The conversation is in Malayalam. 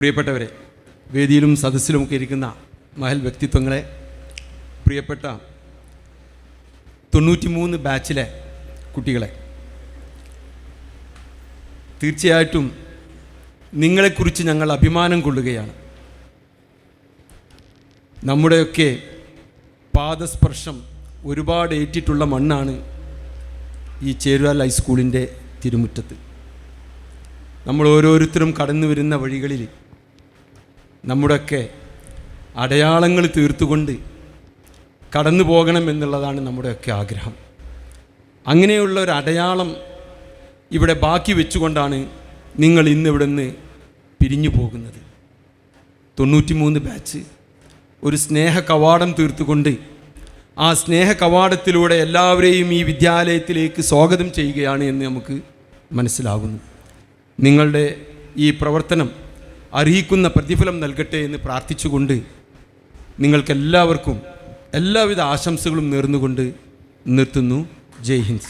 പ്രിയപ്പെട്ടവരെ വേദിയിലും സദസ്സിലുമൊക്കെ ഇരിക്കുന്ന മഹൽ വ്യക്തിത്വങ്ങളെ പ്രിയപ്പെട്ട തൊണ്ണൂറ്റിമൂന്ന് ബാച്ചിലെ കുട്ടികളെ തീർച്ചയായിട്ടും നിങ്ങളെക്കുറിച്ച് ഞങ്ങൾ അഭിമാനം കൊള്ളുകയാണ്. നമ്മുടെയൊക്കെ പാദസ്പർശം ഒരുപാട് ഏറ്റിട്ടുള്ള മണ്ണാണ് ഈ ചേരുവാൽ ഹൈസ്കൂളിന്റെ തിരുമുറ്റത്ത്. നമ്മൾ ഓരോരുത്തരും കടന്നു വരുന്ന വഴികളിൽ നമ്മുടെയൊക്കെ അടയാളങ്ങൾ തീർത്തുകൊണ്ട് കടന്നു പോകണം എന്നുള്ളതാണ് നമ്മുടെയൊക്കെ ആഗ്രഹം. അങ്ങനെയുള്ള ഒരു അടയാളം ഇവിടെ ബാക്കി വെച്ചുകൊണ്ടാണ് നിങ്ങൾ ഇന്ന് ഇവിടെ നിന്ന് പിരിഞ്ഞു പോകുന്നത്. തൊണ്ണൂറ്റിമൂന്ന് ബാച്ച്. ഒരു സ്നേഹ കവാടം തീർത്തുകൊണ്ട് ആ സ്നേഹ കവാടത്തിലൂടെ എല്ലാവരെയും ഈ വിദ്യാലയത്തിലേക്ക് സ്വാഗതം ചെയ്യുകയാണ് എന്ന് നമുക്ക് മനസ്സിലാകുന്നു. നിങ്ങളുടെ ഈ പ്രവർത്തനം അർഹിക്കുന്ന പ്രതിഫലം നൽകട്ടെ എന്ന് പ്രാർത്ഥിച്ചുകൊണ്ട് നിങ്ങൾക്കെല്ലാവർക്കും എല്ലാവിധ ആശംസകളും നേർന്നുകൊണ്ട് നിർത്തുന്നു. ജയ് ഹിന്ദ്.